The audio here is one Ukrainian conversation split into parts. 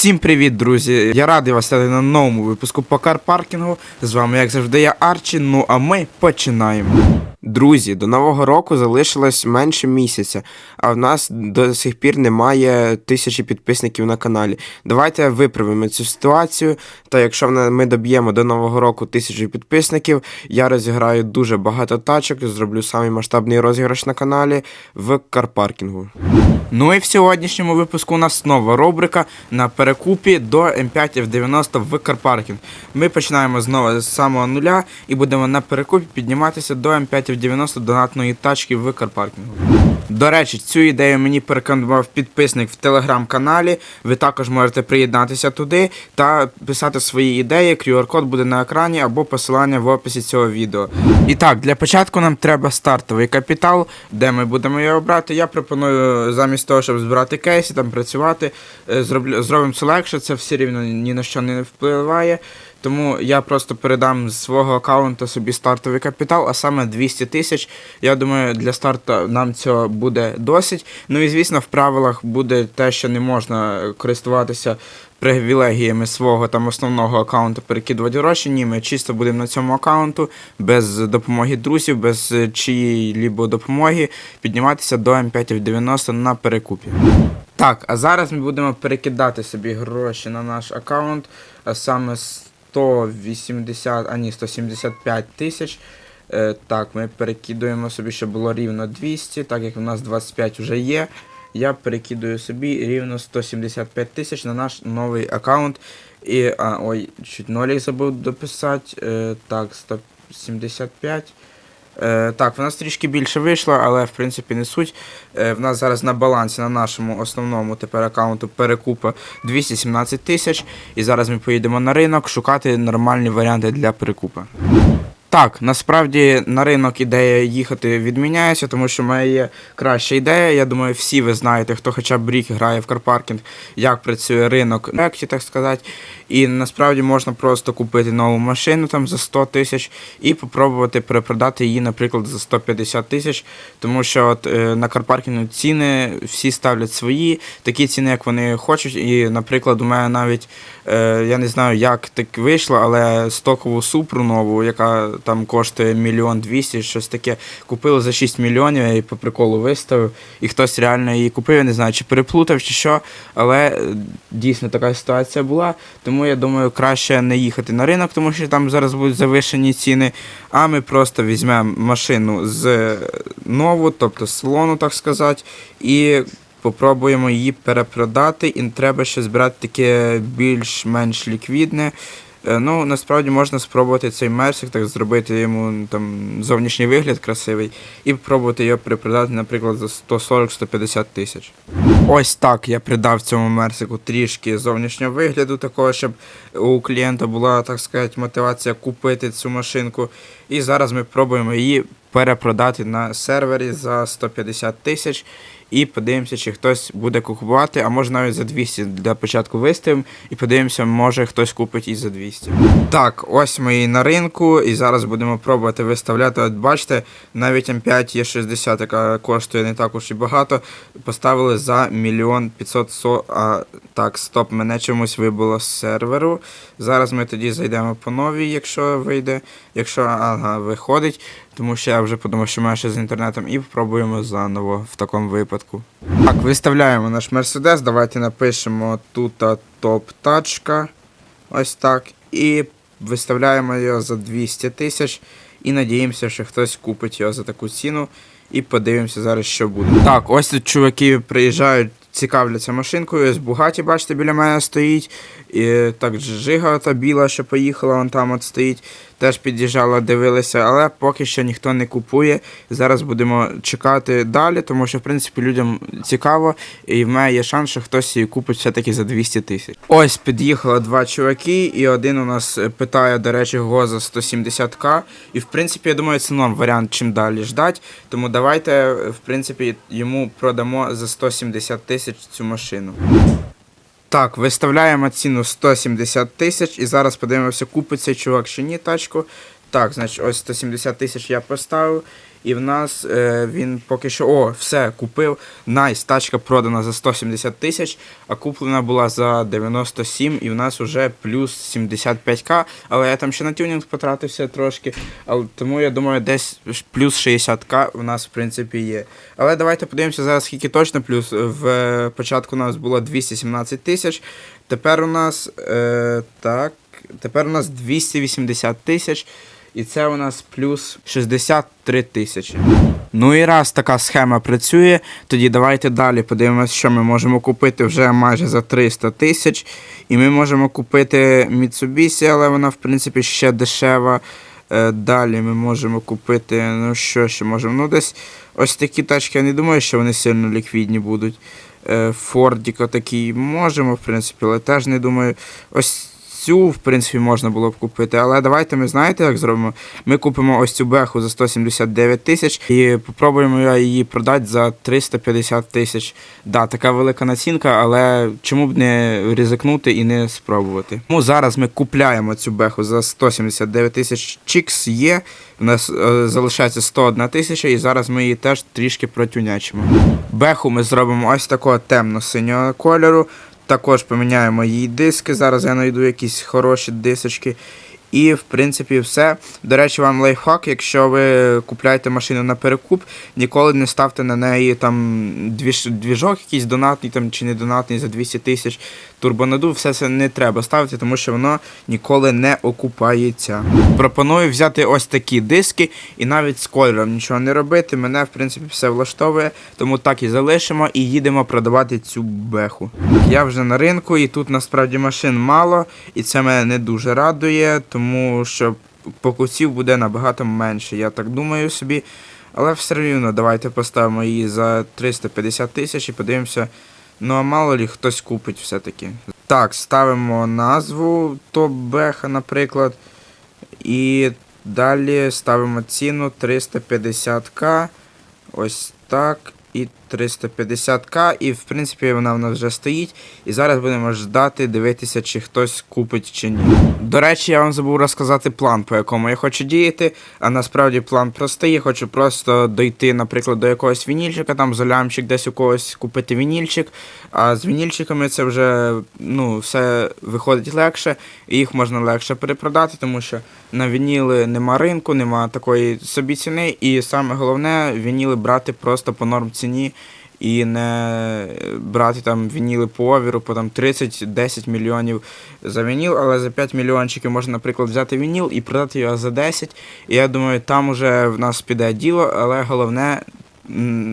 Всім привіт, друзі! Я радий вас стати на новому випуску по карпаркінгу. З вами, як завжди, я Арчі. Ну а ми починаємо. Друзі, до нового року залишилось менше місяця, а в нас до сих пір немає тисячі підписників на каналі. Давайте виправимо цю ситуацію. Та якщо ми доб'ємо до нового року тисячу підписників, я розіграю дуже багато тачок, зроблю самий масштабний розіграш на каналі в карпаркінгу. Ну і в сьогоднішньому випуску у нас нова рубрика на перекупі до М5 F90 в карпаркінг. Ми починаємо знову з самого нуля і будемо на перекупі підніматися до М5 F90 донатної тачки в карпаркінгу. До речі, цю ідею мені порекомендував підписник в телеграм-каналі. Ви також можете приєднатися туди та писати свої ідеї. QR-код буде на екрані або посилання в описі цього відео. І так, для початку нам треба стартовий капітал, де ми будемо його брати. Я пропоную замість того, щоб збирати кейси, там працювати, е, зроблю, зробимо це легше, це все рівно ні на що не впливає. Тому я просто передам з свого аккаунту собі стартовий капітал, а саме 200 тисяч. Я думаю, для старту нам цього буде досить. Ну і звісно, в правилах буде те, що не можна користуватися привілегіями свого там основного аккаунту перекидувати гроші. Ні, ми чисто будемо на цьому аккаунту без допомоги друзів, без чиї-либо допомоги підніматися до М590 на перекупі. Так, а зараз ми будемо перекидати собі гроші на наш аккаунт, а саме 180, а ні, 175 тисяч. Е, так, ми перекидуємо собі, щоб було рівно 200, так як у нас 25 вже є. Я перекидую собі рівно 175 тисяч на наш новий аккаунт. І, а, ой, чуть нолік забув дописати. Е, так, 175. Е, так, в нас трішки більше вийшло, але в принципі не суть. Е, в нас зараз на балансі на нашому основному тепер аккаунту перекупа 217 тисяч. І зараз ми поїдемо на ринок шукати нормальні варіанти для перекупа. Так, насправді на ринок ідея їхати відміняється, тому що в мене є краща ідея. Я думаю, всі ви знаєте, хто хоча б рік грає в карпаркінг, як працює ринок так сказати. І насправді можна просто купити нову машину там за 100 тисяч і попробувати перепродати її, наприклад, за 150 тисяч. Тому що от, е, на карпаркінгу ціни всі ставлять свої, такі ціни, як вони хочуть. І, наприклад, у мене навіть е, я не знаю, як так вийшло, але стокову супру нову, яка там коштує мільйон двісті, щось таке, купили за 6 мільйонів, її по приколу виставив, і хтось реально її купив, я не знаю, чи переплутав, чи що, але е, дійсно така ситуація була. Тому я думаю, краще не їхати на ринок, тому що там зараз будуть завишені ціни. А ми просто візьмемо машину з е, нову, тобто з салону, так сказати, і попробуємо її перепродати. І треба ще збирати таке більш-менш ліквідне. Е, Ну, насправді можна спробувати цей мерсик, так зробити йому там зовнішній вигляд красивий, і спробувати його перепродати, наприклад, за 140-150 тисяч. Ось так я придав цьому мерсику трішки зовнішнього вигляду, такого, щоб у клієнта була, так сказати, мотивація купити цю машинку. І зараз ми пробуємо її перепродати на сервері за 150 тисяч. І подивимося, чи хтось буде купувати, а може навіть за 200 для початку виставимо. І подивимося, може хтось купить і за 200. Так, ось ми і на ринку, і зараз будемо пробувати виставляти. От бачите, навіть М5 є 60, яка коштує не так уж і багато. Поставили за мільйон 500 со... А так, стоп, мене чомусь вибило з серверу. Зараз ми тоді зайдемо по новій, якщо вийде. Якщо ага, виходить, тому що я вже подумав, що має ще з інтернетом, і спробуємо заново в такому випадку. Так, виставляємо наш Мерседес. Давайте напишемо тут топ-тачка. Ось так. І виставляємо його за 200 тисяч. І надіємося, що хтось купить його за таку ціну. І подивимося зараз, що буде. Так, ось тут чуваки приїжджають, цікавляться машинкою. Ось Бугаті, бачите, біля мене стоїть. І так Жига та біла, що поїхала, вон там от стоїть. Теж під'їжджала, дивилися, але поки що ніхто не купує. Зараз будемо чекати далі, тому що в принципі людям цікаво, і в мене є шанс, що хтось її купить все-таки за 200 тисяч. Ось під'їхало два чуваки, і один у нас питає, до речі, го за 170к. І в принципі, я думаю, це норм варіант, чим далі ждать. Тому давайте, в принципі, йому продамо за 170 тисяч цю машину. Так, виставляємо ціну 170 тисяч і зараз подивимося, купить цей чувак чи ні тачку. Так, значить, ось 170 тисяч я поставив. І в нас е, він поки що. О, все, купив. Найс, тачка продана за 170 тисяч, а куплена була за 97, і в нас вже плюс 75к. Але я там ще на тюнінг потратився трошки. Але тому я думаю, десь плюс 60к в нас в принципі є. Але давайте подивимося зараз, скільки точно плюс. В початку у нас було 217 тисяч. Тепер у нас е, так. Тепер у нас 280 тисяч. І це у нас плюс 63 тисячі. Ну і раз така схема працює, тоді давайте далі подивимося, що ми можемо купити вже майже за 300 тисяч. І ми можемо купити Mitsubishi, але вона в принципі ще дешева. Е, Далі ми можемо купити, ну що ще можемо? Ну десь ось такі тачки, я не думаю, що вони сильно ліквідні будуть. Е, такий можемо, в принципі, але теж не думаю. Ось цю, в принципі, можна було б купити. Але давайте ми знаєте, як зробимо? Ми купимо ось цю беху за 179 тисяч і попробуємо її продати за 350 тисяч. Да, така велика націнка, але чому б не ризикнути і не спробувати? Тому зараз ми купляємо цю беху за 179 тисяч. Чікс є. У нас е, залишається 101 тисяча, і зараз ми її теж трішки протюнячимо. Беху ми зробимо ось такого темно-синього кольору. Також поміняємо її диски. Зараз я знайду якісь хороші дисочки. І, в принципі, все. До речі, вам лайфхак, якщо ви купляєте машину на перекуп, ніколи не ставте на неї там двіж, двіжок якийсь донатний там, чи не донатний за 200 тисяч турбонадув, все це не треба ставити, тому що воно ніколи не окупається. Пропоную взяти ось такі диски і навіть з кольором нічого не робити. Мене, в принципі, все влаштовує, тому так і залишимо і їдемо продавати цю беху. Я вже на ринку, і тут насправді машин мало, і це мене не дуже радує, тому що покупців буде набагато менше, я так думаю собі. Але все рівно давайте поставимо її за 350 тисяч і подивимося. Ну а мало лі хтось купить все-таки. Так, ставимо назву топ беха, наприклад. І далі ставимо ціну 350к. Ось так. І 350к. І в принципі вона в нас вже стоїть. І зараз будемо ждати, дивитися, чи хтось купить чи ні. До речі, я вам забув розказати план, по якому я хочу діяти. А насправді план простий. Я хочу просто дойти, наприклад, до якогось вінільчика, там золямчик десь у когось купити вінільчик. А з вінільчиками це вже ну, все виходить легше, і їх можна легше перепродати, тому що на вініли нема ринку, нема такої собі ціни. І саме головне вініли брати просто по норм ціні. І не брати там вініли по овіру, по там 30-10 мільйонів за вініл, але за 5 мільйончиків можна, наприклад, взяти вініл і продати його за 10. І я думаю, там уже в нас піде діло, але головне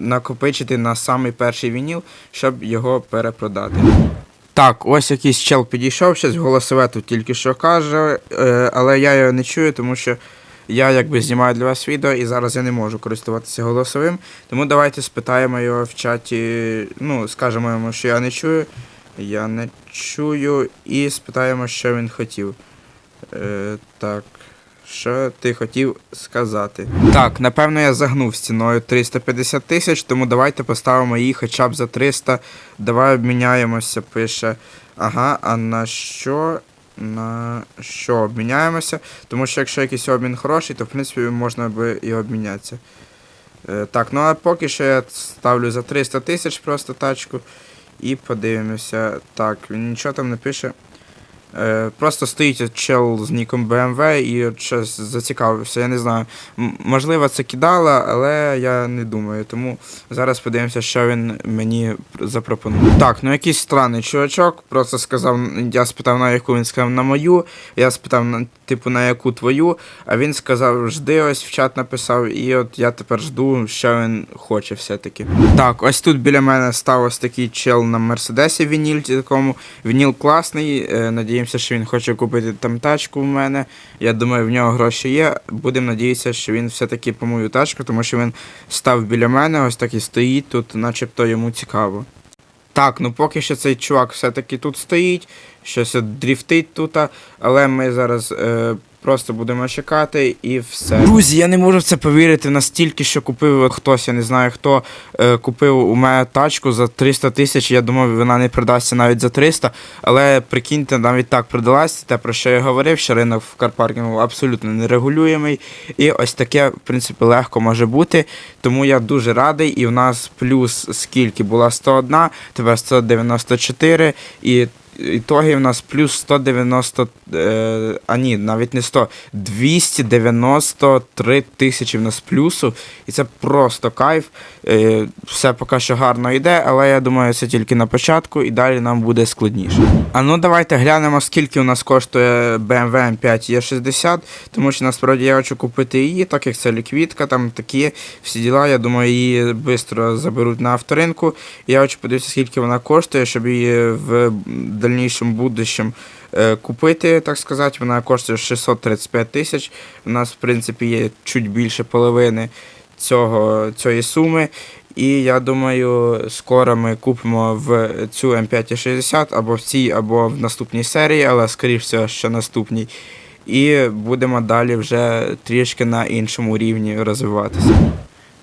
накопичити на самий перший вініл, щоб його перепродати. Так, ось якийсь чел підійшов, щось голосове тут тільки що каже, е, але я його не чую, тому що я якби знімаю для вас відео і зараз я не можу користуватися голосовим. Тому давайте спитаємо його в чаті. Ну, скажемо йому, що я не чую. Я не чую. І спитаємо, що він хотів. Е, так. Що ти хотів сказати? Так, напевно, я загнув з ціною 350 тисяч, тому давайте поставимо її хоча б за 300. Давай обміняємося, пише. Ага, а на що? На що обміняємося? Тому що якщо якийсь обмін хороший, то в принципі можна би і обмінятися. Е, так, ну а поки що я ставлю за 300 тисяч просто тачку. І подивимося. Так, він нічого там не пише. Е, просто стоїть чел з ніком BMW і щось зацікавився. Я не знаю. Можливо, це кидала, але я не думаю. Тому зараз подивимося, що він мені запропонує. Так, ну якийсь странний чувачок. Просто сказав, я спитав на яку він сказав на мою. Я спитав типу на яку твою. А він сказав, жди ось в чат написав, і от я тепер жду, що він хоче все-таки. Так, ось тут біля мене став ось такий чел на Мерседесі вініл такому. Вініл класний. е, Надіємося, що він хоче купити там тачку в мене. Я думаю, в нього гроші є. Будемо надіятися, що він все-таки по мою тачку, тому що він став біля мене, ось так і стоїть тут, начебто йому цікаво. Так, ну поки що цей чувак все-таки тут стоїть, щось дріфтить тут, але ми зараз е, Просто будемо чекати і все. Друзі, я не можу в це повірити настільки, що купив хтось, я не знаю хто, е, купив у мене тачку за 300 тисяч. Я думав, вона не продасться навіть за 300. Але прикиньте, навіть так продалась. Те, про що я говорив, що ринок в карпаркінгу абсолютно нерегулюємий. І ось таке, в принципі, легко може бути. Тому я дуже радий. І в нас плюс скільки була 101, тепер 194. І ітоги в нас плюс 190, е, а ні, навіть не 100, 293 тисячі в нас плюсу. І це просто кайф. Е, все поки що гарно йде, але я думаю, це тільки на початку і далі нам буде складніше. А ну давайте глянемо, скільки у нас коштує BMW M5 E60, тому що насправді я хочу купити її, так як це ліквідка, там такі всі діла. Я думаю, її швидко заберуть на авторинку. Я хочу подивитися, скільки вона коштує, щоб її в дальнішому будущому е, купити, так сказати. Вона коштує 635 тисяч. У нас, в принципі, є чуть більше половини цього, цієї суми. І я думаю, скоро ми купимо в цю М560 або в цій, або в наступній серії, але скоріш всього, що наступній. І будемо далі вже трішки на іншому рівні розвиватися.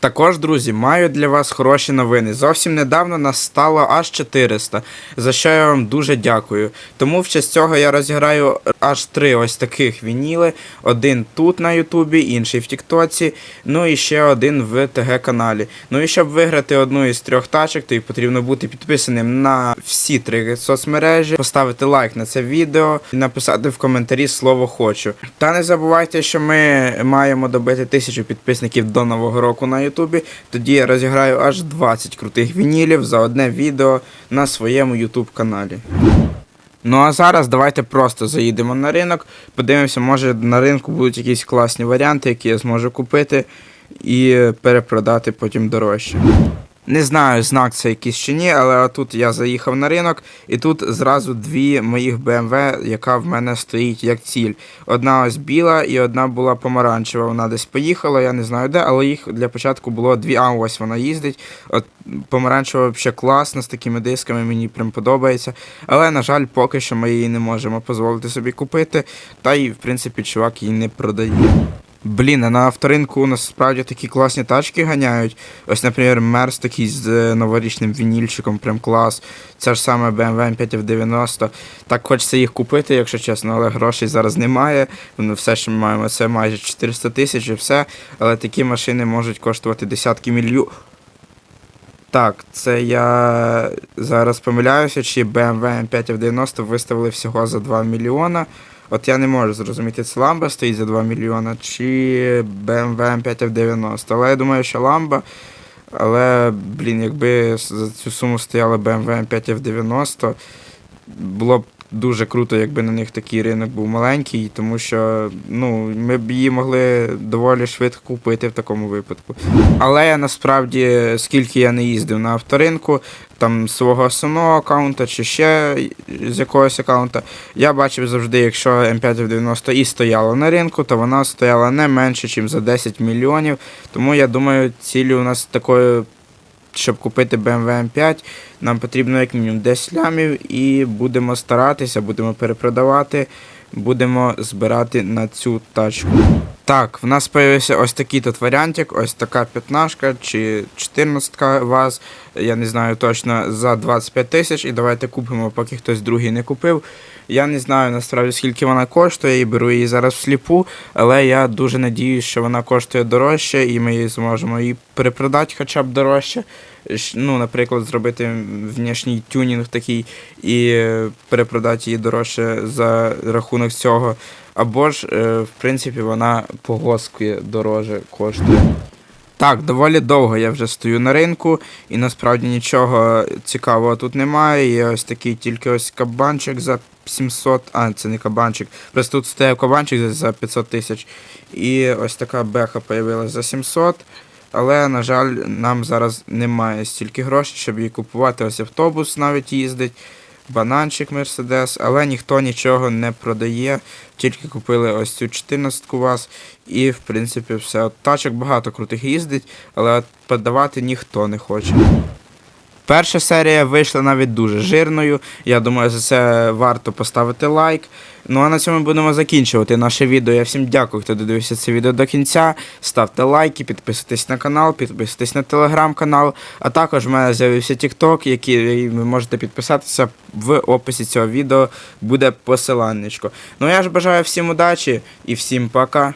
Також, друзі, маю для вас хороші новини. Зовсім недавно нас стало аж 400, за що я вам дуже дякую. Тому в честь цього я розіграю аж три ось таких вініли. Один тут на Ютубі, інший в Тіктоці, ну і ще один в ТГ каналі. Ну і щоб виграти одну із трьох тачок, то й потрібно бути підписаним на всі три соцмережі, поставити лайк на це відео і написати в коментарі слово хочу. Та не забувайте, що ми маємо добити тисячу підписників до нового року на Ютубі. Тоді я розіграю аж 20 крутих вінілів за одне відео на своєму Ютуб каналі. Ну а зараз давайте просто заїдемо на ринок, подивимося, може на ринку будуть якісь класні варіанти, які я зможу купити і перепродати потім дорожче. Не знаю, знак це якийсь чи ні, але тут я заїхав на ринок, і тут зразу дві моїх BMW, яка в мене стоїть як ціль. Одна ось біла і одна була помаранчева. Вона десь поїхала, я не знаю де, але їх для початку було дві. А ось вона їздить. От помаранчева взагалі класна, з такими дисками, мені прям подобається. Але, на жаль, поки що ми її не можемо дозволити собі купити. Та й, в принципі, чувак її не продає. Блін, на авторинку у нас справді такі класні тачки ганяють. Ось, наприклад, Мерс такий з новорічним вінільчиком, прям клас. Це ж саме BMW M5F90. Так хочеться їх купити, якщо чесно, але грошей зараз немає. Ну, все, що ми маємо, це майже 400 тисяч і все. Але такі машини можуть коштувати десятки мільйонів. Так, це я зараз помиляюся, чи BMW M5F90 виставили всього за 2 мільйона. От я не можу зрозуміти, це ламба стоїть за 2 мільйона, чи BMW M5F90. Але я думаю, що ламба. Але, блін, якби за цю суму стояла BMW M5F90, було б дуже круто, якби на них такий ринок був маленький, тому що ну, ми б її могли доволі швидко купити в такому випадку. Але я насправді, скільки я не їздив на авторинку, там свого основного аккаунта чи ще з якогось аккаунта, я бачив завжди, якщо М590 і стояла на ринку, то вона стояла не менше, ніж за 10 мільйонів. Тому я думаю, цілі у нас такої. Щоб купити BMW M5, нам потрібно як мінімум 10 лямів і будемо старатися, будемо перепродавати, будемо збирати на цю тачку. Так, в нас з'явився ось такий тут варіантик, ось така 15 чи 14 ВАЗ, я не знаю точно, за 25 тисяч. І давайте купимо, поки хтось другий не купив. Я не знаю насправді скільки вона коштує, і беру її зараз всліпу, але я дуже надіюсь, що вона коштує дорожче, і ми її зможемо її перепродати хоча б дорожче. Ну, наприклад, зробити внішній тюнінг такий і перепродати її дорожче за рахунок цього. Або ж, е, в принципі, вона по госки дороже коштує. Так, доволі довго я вже стою на ринку, і насправді нічого цікавого тут немає. Є ось такий тільки ось кабанчик за 700, а це не кабанчик. Просто тут стояв кабанчик за 500 тисяч. І ось така беха появилась за 700. Але, на жаль, нам зараз немає стільки грошей, щоб її купувати. Ось автобус навіть їздить, бананчик Мерседес, але ніхто нічого не продає. Тільки купили ось цю 14 вас. І, в принципі, все. От тачок багато крутих їздить, але от продавати ніхто не хоче. Перша серія вийшла навіть дуже жирною. Я думаю, за це варто поставити лайк. Ну а на цьому будемо закінчувати наше відео. Я всім дякую, хто додивився це відео до кінця. Ставте лайки, підписуйтесь на канал, підписуйтесь на телеграм-канал. А також в мене з'явився TikTok, який ви можете підписатися в описі цього відео. Буде посиланнячко. Ну я ж бажаю всім удачі і всім пока.